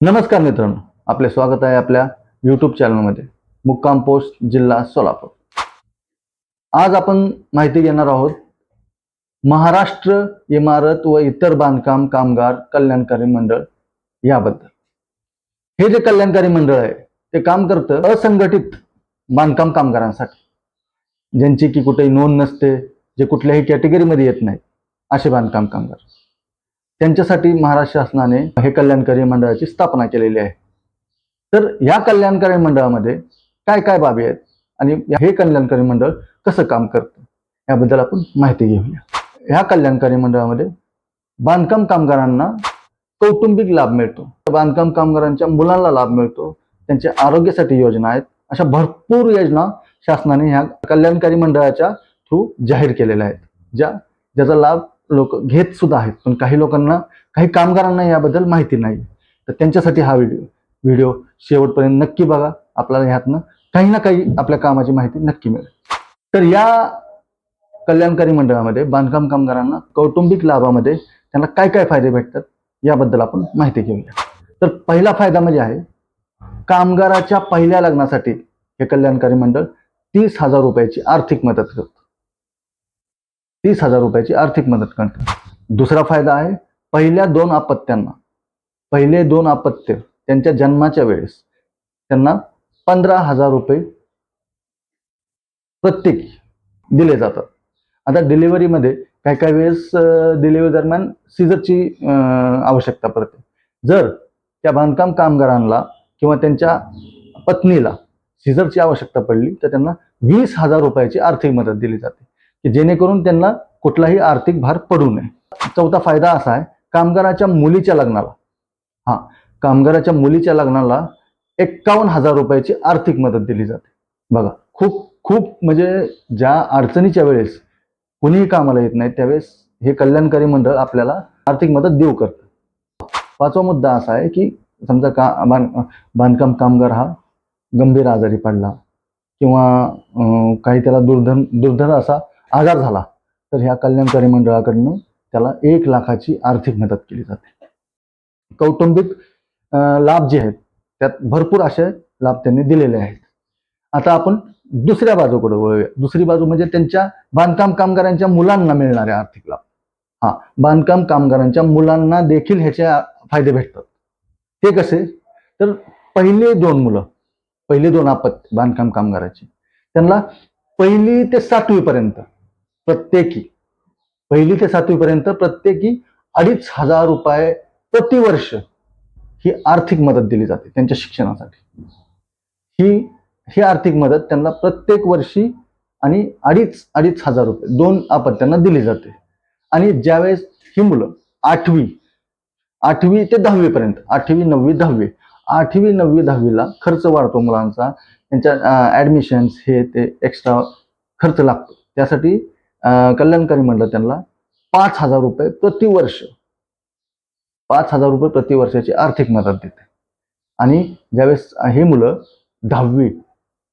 नमस्कार मित्रांनो आपले स्वागत आहे आपल्या यूट्यूब चॅनलमध्ये मुक्काम पोस्ट जिल्हा सोलापूर. आज आपण माहिती घेणार आहोत महाराष्ट्र इमारत व इतर बांधकाम कामगार कल्याणकारी मंडळ याबद्दल. हे जे कल्याणकारी मंडळ आहे ते काम करतं असंघटित बांधकाम कामगारांसाठी. ज्यांची की कुठेही नोंद नसते जे कुठल्याही कॅटेगरीमध्ये येत नाही असे बांधकाम कामगार. त्यांच्यासाठी महाराष्ट्र शासनाने हे कल्याणकारी मंडळाची स्थापना केलेली आहे. तर या कल्याणकारी मंडळामध्ये काय काय बाबी आहेत आणि हे कल्याणकारी मंडळ कसं काम करतं याबद्दल आपण माहिती घेऊया. ह्या कल्याणकारी मंडळामध्ये बांधकाम कामगारांना कौटुंबिक लाभ मिळतो. बांधकाम कामगारांच्या मुलांना लाभ मिळतो. त्यांच्या आरोग्यासाठी योजना आहेत. अशा भरपूर योजना शासनाने ह्या कल्याणकारी मंडळाच्या थ्रू जाहीर केलेल्या आहेत. ज्या ज्याचा लाभ लोक घेत सुद्धा आहेत पण काही लोकांना काही कामगारांना याबद्दल माहिती नाही. तर त्यांच्यासाठी हा व्हिडिओ व्हिडिओ शेवटपर्यंत नक्की बघा. आपल्याला ह्यातनं काही ना काही आपल्या कामाची माहिती नक्की मिळेल. तर या कल्याणकारी मंडळामध्ये बांधकाम कामगारांना कौटुंबिक लाभामध्ये त्यांना काय काय फायदे भेटतात याबद्दल आपण माहिती घेऊया. तर पहिला फायदा म्हणजे आहे कामगाराच्या पहिल्या लग्नासाठी हे कल्याणकारी मंडळ तीस हजार रुपयाची आर्थिक मदत करतं. तीस हजार रुपयाची आर्थिक मदत करते दुसरा फायदा आहे पहिल्या दोन अपत्यांना पहिले दोन अपत्य त्यांच्या जन्माच्या वेळेस त्यांना पंधरा हजार रुपये प्रत्येकी दिले जातात. आता डिलिव्हरीमध्ये काही काही वेळेस डिलिव्हरी दरम्यान सीझरची आवश्यकता पडते. जर त्या बांधकाम कामगारांना किंवा त्यांच्या पत्नीला सीझरची आवश्यकता पडली तर त्यांना वीस हजार रुपयाची आर्थिक मदत दिली जाते. की जेणेकरून त्यांना कुठलाही आर्थिक भार पडू नये. चौथा फायदा असा आहे कामगाराच्या मुलीच्या लग्नाला. हा कामगाराच्या मुलीच्या लग्नाला एक्कावन्न हजार रुपयाची आर्थिक मदत दिली जाते. बघा खूप खूप म्हणजे ज्या अडचणीच्या वेळेस कुणीही कामाला येत नाही त्यावेळेस हे कल्याणकारी मंडळ आपल्याला आर्थिक मदत देऊ करतं. पाचवा मुद्दा असा आहे की समजा का बांध बांधकाम कामगार हा गंभीर आजारी पडला किंवा काही त्याला दुर्धन दुर्धर असा आजार झाला तर ह्या कल्याणकारी मंडळाकडनं त्याला एक लाखाची आर्थिक मदत केली जाते. कौटुंबिक लाभ जे आहेत त्यात भरपूर असे लाभ त्यांनी दिलेले आहेत. आता आपण दुसऱ्या बाजूकडे वळूया. दुसरी बाजू म्हणजे त्यांच्या बांधकाम कामगारांच्या मुलांना मिळणारे आर्थिक लाभ. हा बांधकाम कामगारांच्या मुलांना देखील ह्याचे फायदे भेटतात. ते कसे? तर पहिले दोन मुलं पहिले दोन आपत बांधकाम कामगाराची. त्यांना पहिली ते सातवी पर्यंत प्रत्येकी पहिली ते सातवीपर्यंत प्रत्येकी अडीच हजार रुपये प्रतिवर्ष ही आर्थिक मदत दिली जाते त्यांच्या शिक्षणासाठी. ही ही आर्थिक मदत त्यांना प्रत्येक वर्षी आणि अडीच अडीच हजार रुपये दोन अपत्यांना दिली जाते. आणि ज्यावेळेस ही मुलं आठवी आठवी ते दहावीपर्यंत आठवी नववी दहावी आठवी नववी दहावीला खर्च वाढतो मुलांचा. त्यांच्या ऍडमिशन्स हे ते एक्स्ट्रा खर्च लागतो. त्यासाठी कल्याणकारी म्हटलं त्यांना पाच हजार रुपये प्रतिवर्ष. पाच हजार रुपये प्रतिवर्षाची आर्थिक मदत देते. आणि ज्यावेळेस हे मुलं दहावी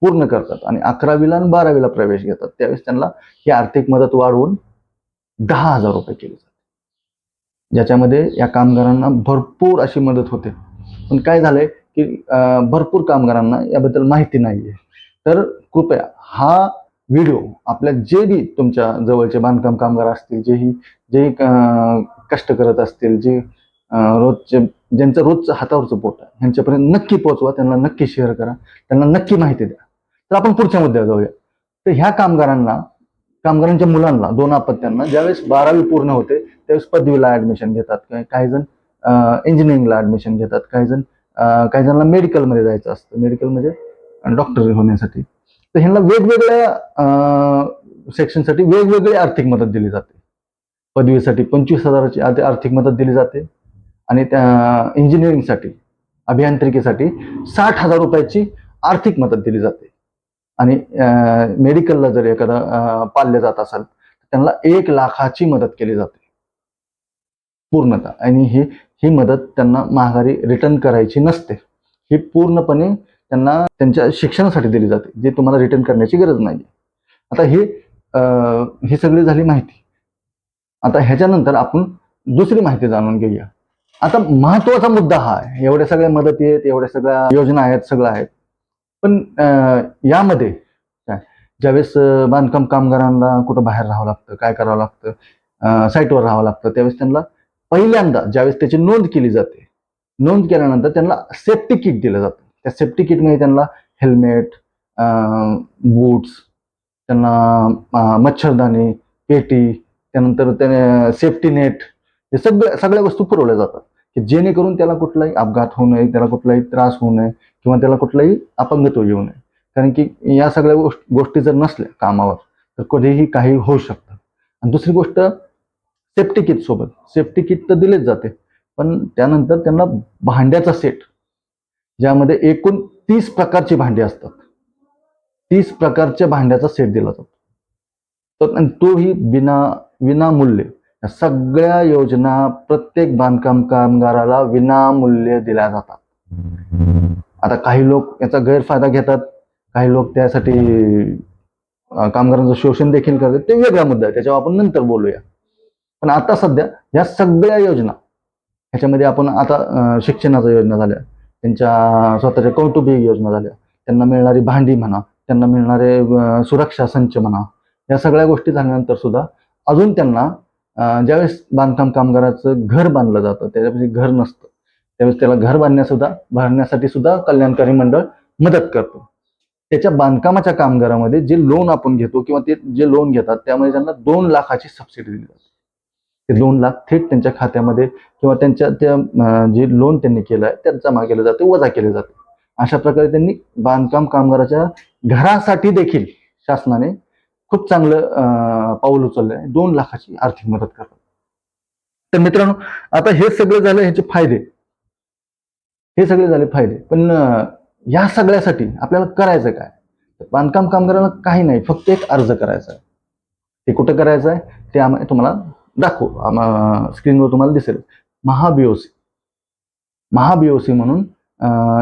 पूर्ण करतात आणि अकरावीला आणि बारावीला प्रवेश घेतात त्यावेळेस त्यांना ही आर्थिक मदत वाढवून दहा हजार रुपये केली जाते. ज्याच्यामध्ये या कामगारांना भरपूर अशी मदत होते. पण काय झालंय की भरपूर कामगारांना याबद्दल माहिती नाहीये. तर कृपया हा व्हिडिओ आपल्या जे बी तुमच्या जवळचे बांधकाम कामगार असतील जेही जे कष्ट करत असतील जे रोजचे ज्यांचं रोजचं हातावरचं पोट आहे ह्यांच्यापर्यंत नक्की पोहोचवा त्यांना नक्की शेअर करा त्यांना नक्की माहिती द्या. तर आपण पुढच्या मुद्द्यावर जाऊया. तर ह्या कामगारांना कामगारांच्या मुलांना दोन अपत्यांना ज्यावेळेस बारावी पूर्ण होते त्यावेळेस पदवीला ऍडमिशन घेतात काही जण इंजिनिअरिंगला ऍडमिशन घेतात काही जण काही जणांना मेडिकलमध्ये जायचं असतं. मेडिकल म्हणजे डॉक्टर होण्यासाठी. तर ह्यांना वेगवेगळ्या सेक्शनसाठी वेगवेगळी आर्थिक मदत दिली जाते. पदवीसाठी पंचवीस हजाराची आर्थिक मदत दिली जाते. आणि त्या इंजिनिअरिंगसाठी अभियांत्रिकीसाठी साठ हजार रुपयाची आर्थिक मदत दिली जाते. आणि मेडिकलला जर एखादा पाळले जात असाल तर त्यांना एक लाखाची मदत केली जाते. पूर्णतः. आणि ही ही मदत त्यांना माघारी रिटर्न करायची नसते. ही पूर्णपणे त्यांना त्यांच्या शिक्षणासाठी दिली जाते जे तुम्हाला रिटर्न करण्याची गरज नाही आता हे हे सगळी झाली माहिती. आता ह्याच्यानंतर आपण दुसरी माहिती जाणून घेऊया. आता महत्त्वाचा मुद्दा हा आहे. एवढ्या सगळ्या मदती आहेत एवढ्या सगळ्या योजना आहेत सगळं आहेत. पण यामध्ये काय ज्यावेळेस बांधकाम कामगारांना कुठं बाहेर राहावं लागतं काय करावं लागतं साईटवर राहावं लागतं त्यावेळेस त्यांना पहिल्यांदा ज्यावेळेस त्याची नोंद केली जाते नोंद केल्यानंतर त्यांना सेफ्टी किट दिलं जातं. त्या सेफ्टी किटमध्ये त्यांना हेल्मेट बूट्स त्यांना मच्छरदाणी पेटी त्यानंतर त्याने सेफ्टी नेट हे सगळ्या सगळ्या वस्तू पुरवल्या जातात. की जेणेकरून त्याला कुठलाही अपघात होऊ नये त्याला कुठलाही त्रास होऊ नये किंवा त्याला कुठलाही अपंगत्व येऊ नये. कारण की या सगळ्या गोष्ट गोष्टी जर नसल्या कामावर तर कधीही काही होऊ शकतं. आणि दुसरी गोष्ट सेफ्टी किट सोबत. सेफ्टी किट तर दिलेच जाते. पण त्यानंतर त्यांना भांड्याचा सेट ज्यामध्ये एकूण तीस प्रकारची भांडी असतात. तीस प्रकारच्या भांड्याचा सेट दिला जातो. तर तोही बिना विनामूल्य. या सगळ्या योजना प्रत्येक बांधकाम कामगाराला विनामूल्य दिल्या जातात. आता काही लोक याचा गैरफायदा घेतात. काही लोक त्यासाठी कामगारांचं शोषण देखील करतात. ते वेगळा मुद्दा आहे. त्याच्यावर आपण नंतर बोलूया. पण आता सध्या या सगळ्या योजना ह्याच्यामध्ये आपण आता शिक्षणाच्या योजना झाल्या. त्यांच्या स्वतःच्या कौटुंबिक योजना झाल्या. त्यांना मिळणारी भांडी म्हणा त्यांना मिळणारे सुरक्षा संच म्हणा या सगळ्या गोष्टी झाल्यानंतर सुद्धा अजून त्यांना ज्यावेळेस बांधकाम कामगाराचं घर बांधलं जातं त्याच्यापेक्षा घर नसतं. त्यावेळेस त्याला घर बांधण्यासुद्धा बांधण्यासाठी सुद्धा कल्याणकारी मंडळ मदत करतो. त्याच्या बांधकामाच्या कामगारामध्ये जे लोन आपण घेतो किंवा ते जे लोन घेतात त्यामध्ये त्यांना दोन लाखाची सबसिडी दिली जाते. ते दोन लाख थेट त्यांच्या खात्यामध्ये किंवा त्यांच्या त्या जे लोन त्यांनी केलं आहे त्यात जमा केलं जाते वजा केले जाते. अशा प्रकारे त्यांनी बांधकाम कामगाराच्या घरासाठी देखील शासनाने खूप चांगलं अं, पाऊल उचललं आहे दोन लाखाची आर्थिक मदत करतात. तर मित्रांनो आता हे सगळं झालं ह्याचे फायदे. हे सगळे झाले फायदे. पण या सगळ्यासाठी आपल्याला करायचं काय? बांधकाम कामगाराला काही नाही फक्त एक अर्ज करायचा आहे. ते कुठं करायचं आहे? ते आम्हाला तुम्हाला दाखवू. आम्हा स्क्रीनवर तुम्हाला दिसेल. महाबीओसी. महाबीओसी म्हणून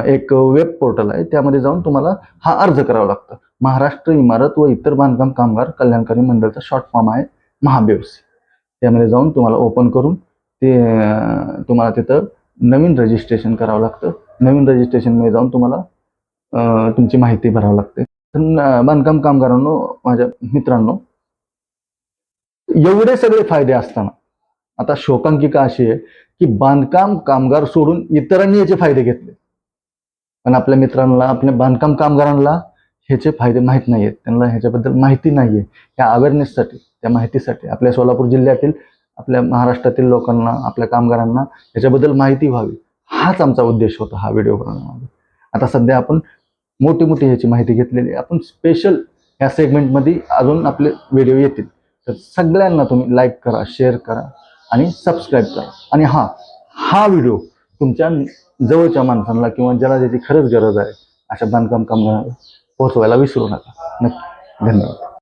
एक वेब पोर्टल आहे. त्यामध्ये जाऊन तुम्हाला हा अर्ज करावा लागतो. महाराष्ट्र इमारत व इतर बांधकाम कामगार कल्याणकारी मंडळाचा शॉर्ट फॉर्म आहे महाबीओसी. त्यामध्ये जाऊन तुम्हाला ओपन करून ते तुम्हाला तिथं नवीन रजिस्ट्रेशन करावं लागतं. नवीन रजिस्ट्रेशनमध्ये जाऊन तुम्हाला तुमची माहिती भरावी लागते. बांधकाम कामगारांनो माझ्या मित्रांनो एवढे सगळे फायदे असताना. आता शोकांकिका अशी आहे की बांधकाम कामगार सोडून इतरांनी याचे फायदे घेतले. पण आपल्या मित्रांना आपल्या बांधकाम कामगारांना ह्याचे फायदे माहीत नाही आहेत त्यांना ह्याच्याबद्दल माहिती नाही आहे त्या अवेअरनेससाठी त्या माहितीसाठी आपल्या सोलापूर जिल्ह्यातील आपल्या महाराष्ट्रातील लोकांना आपल्या कामगारांना ह्याच्याबद्दल माहिती व्हावी. हाच आमचा उद्देश होता हा व्हिडिओ बनवण्यामागे. आता सध्या आपण मोठी मोठी ह्याची माहिती घेतलेली आहे. आपण स्पेशल ह्या सेगमेंटमध्ये अजून आपले व्हिडिओ येतील. तर सगळ्यांना तुम्ही लाईक करा शेअर करा आणि सबस्क्राईब करा. आणि हा हा व्हिडिओ तुमच्या जवळच्या माणसांना किंवा ज्याला ज्याची खरंच गरज आहे अशा बांधकाम कामगारांना पोहोचवायला विसरू नका. नक्की. धन्यवाद.